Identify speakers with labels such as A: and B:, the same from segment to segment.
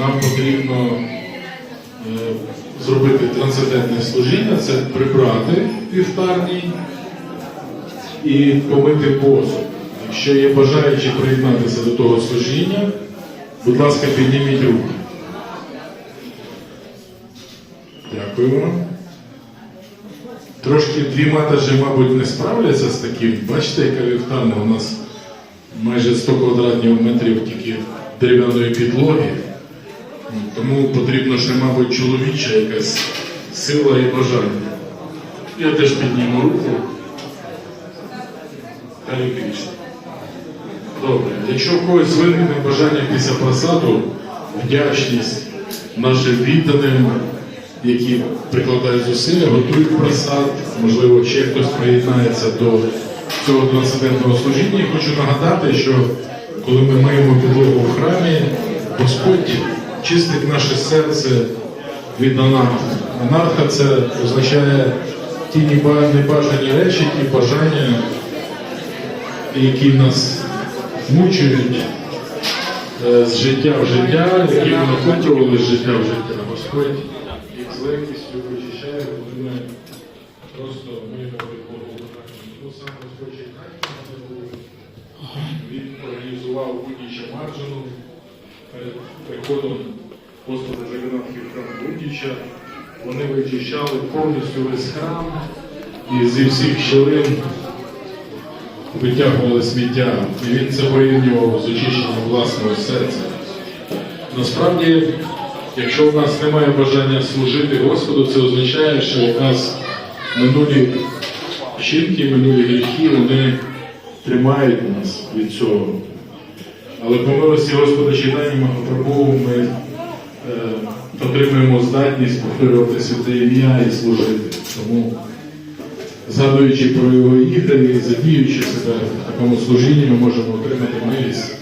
A: нам потрібно е, зробити трансцендентне служіння, це прибрати вівтарній і помити посуд. Якщо є бажаючі приєднатися до того служіння, будь ласка, підніміть руки. Дякую. Трошки дві матажі, мабуть, не справляться з таким. Бачите, яка вівтарня у нас майже 100 квадратних метрів тільки дерев'яної підлоги. Тому потрібно ще, мабуть, чоловіча якась сила і бажання. Я теж підніму руку. Харі Кришна. Добре. Якщо в когось виникне бажання після просаду, вдячність нашим відданим, які прикладають зусилля, готують просад, можливо, ще хтось приєднається до цього трансцендентного служіння. Хочу нагадати, що коли ми маємо підлогу в храмі, Господь чистить наше серце від анархи. Анарха це означає ті небажані речі, ті бажання, які нас мучують е, з життя в життя, які ми накопували з життя в життя. Господь їх з легкістю очищає, коли ми просто миємо підлогу. Тому сам Господь чекає, він організував Будіча Марджину перед приходом Господа храм Будіча. Вони вичищали повністю весь храм і зі всіх щілин витягували сміття, і він це порівнював з очищенням власного серця. Насправді, якщо в нас немає бажання служити Господу, це означає, що у нас минулі вчинки, минулі гріхи, вони тримають нас від цього. Але по милості Господа читання Махапрабху ми е, отримуємо здатність повторювати святе ім'я і служити. Тому згадуючи про його ігри і задіючи себе в такому служінні, ми можемо отримати милість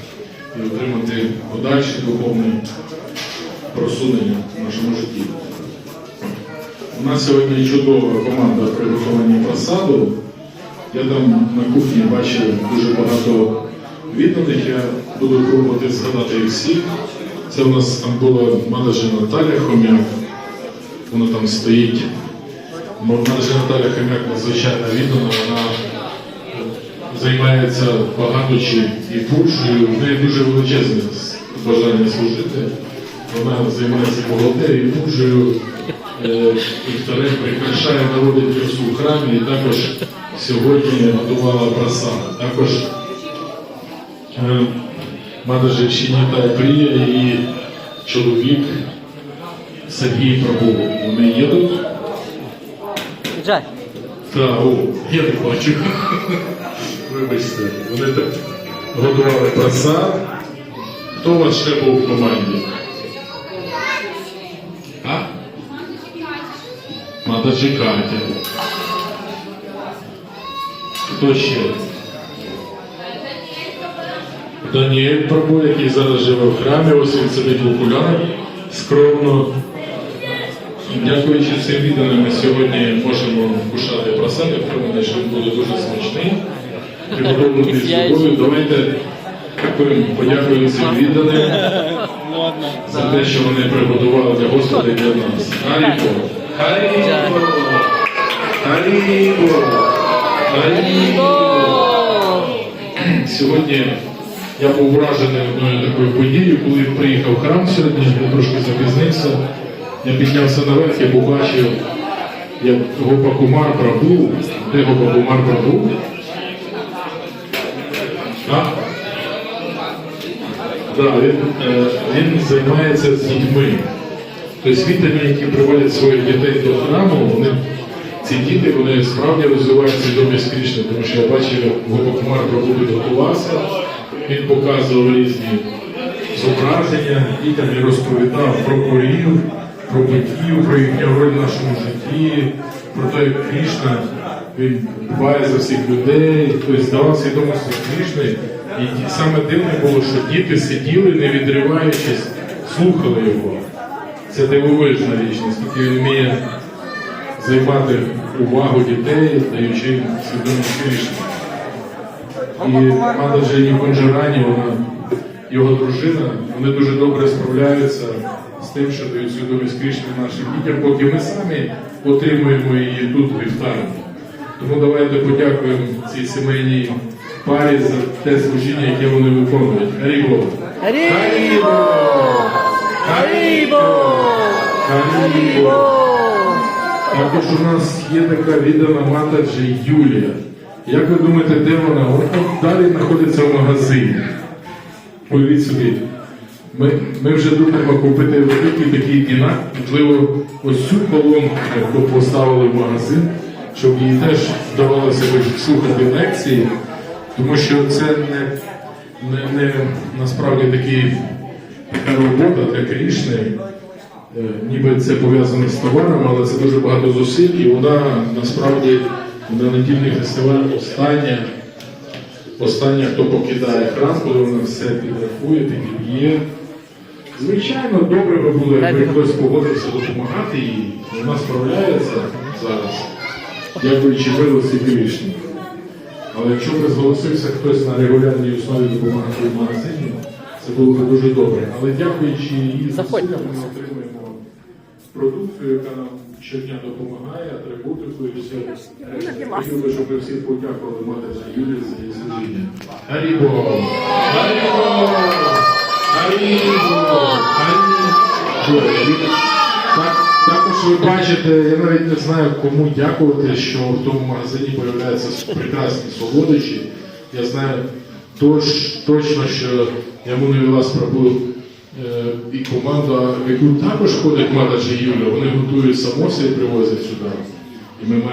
A: і отримати подальше духовне просунення в нашому житті. У нас сьогодні чудова команда при виконанні просаду. Я там на кухні бачив дуже багато відданих. Я буду пробувати згадати їх всіх. Це у нас там була менеджер Наталя Хомяк. Вона там стоїть. Менеджер Наталя Хомяк надзвичайно віддана, вона займається багаточі і пушею. В неї дуже величезне бажання служити. Вона займається бухгалтерією, пушею, е, вівтарем прикрашає, красу в храмі і також сьогодні готувала просад. Також е, менеджер Щеніта Прія і чоловік Сергій Прабу. Вони їдуть.
B: Джай.
A: Так, о, я не бачу. Вибачте, вони так готували просад. Хто у вас ще був в команді? А? Мадажі Катя. Хто ще? Даніель Прабу, який зараз живе в храмі, ось він сидить в окулярах скромно. Дякуючи цим відданим, ми сьогодні можемо вкушати просад. Я впевнений, що він буде дуже смачний. Приготовлений з любов'ю. Давайте подякуємо цим відданим за те, що вони приготували для Господа і для нас. Харібо! Харібо! Харібо! Харібо! Сьогодні я був вражений одною такою подією, коли приїхав в храм сьогодні, я трошки запізнився. Я піднявся наверх, я побачив, як Гопакумар Прабу. Де Гопакумар Прабу? А? Да, він, е, він займається з дітьми. Тобто віддані, які приводять своїх дітей до храму, вони, ці діти вони справді розвивають свідомість Крішни, тому що я бачив, як Гопакумар Прабу підготувався, він показував різні зображення, дітям і розповідав про корів, про батьків, про їхню роль в нашому житті, про те, як Крішна він дбає за всіх людей, тобто здавав свідомості Крішни. І саме дивне було, що діти сиділи, не відриваючись, слухали його. Це дивовижна річ, наскільки він вміє займати увагу дітей, даючи їм свідомість Крішни. І Джені Конджарані, вона його дружина, вони дуже добре справляються з тим, що дають свідомість Крішни нашим дітям, поки ми самі отримуємо її тут в вівтарні. Тому давайте подякуємо цій сімейній парі за те служіння, яке вони виконують. Харібо!
B: Харібо! Харібо!
A: Харібо! Також у нас є така віддана матаджі Юлія. Як ви думаєте, де вона? Вона далі знаходиться в магазині. Уявіть собі. Ми, ми вже думаємо купити великий такий дінар, можливо, ось цю колонку ми поставили в магазин, щоб їй теж вдавалося слухати лекції, тому що це не, не, не насправді такий, робота для Крішни. Е, ніби це пов'язано з товаром, але це дуже багато зусиль, і вона насправді на недільний фестиваль остання, остання, хто покидає храм, коли вона все підрахує, підіб'є. Звичайно, добре би було, якби хтось погодився допомагати їй. Вона справляється зараз, дякуючи милості Кришні. Але якщо б зголосився хтось на регулярній основі допомагати в магазині, це було б дуже добре. Але дякуючи її
B: Заходь.
A: зусиллям, ми отримуємо продукцію, яка нам щодня допомагає, атрибутику і все. Хотів би, щоб ви всі подякували матері Юлії за її служіння. Харібо! Харібо! Харібо! Так, також ви бачите, я навіть не знаю, кому дякувати, що в тому магазині з'являються прекрасні солодощі. Я знаю точ, точно, що Ямуна Вілас Прабу е, і команда, в яку також ходить Мада Юля, вони готують самоси і привозять сюди. І ми маємо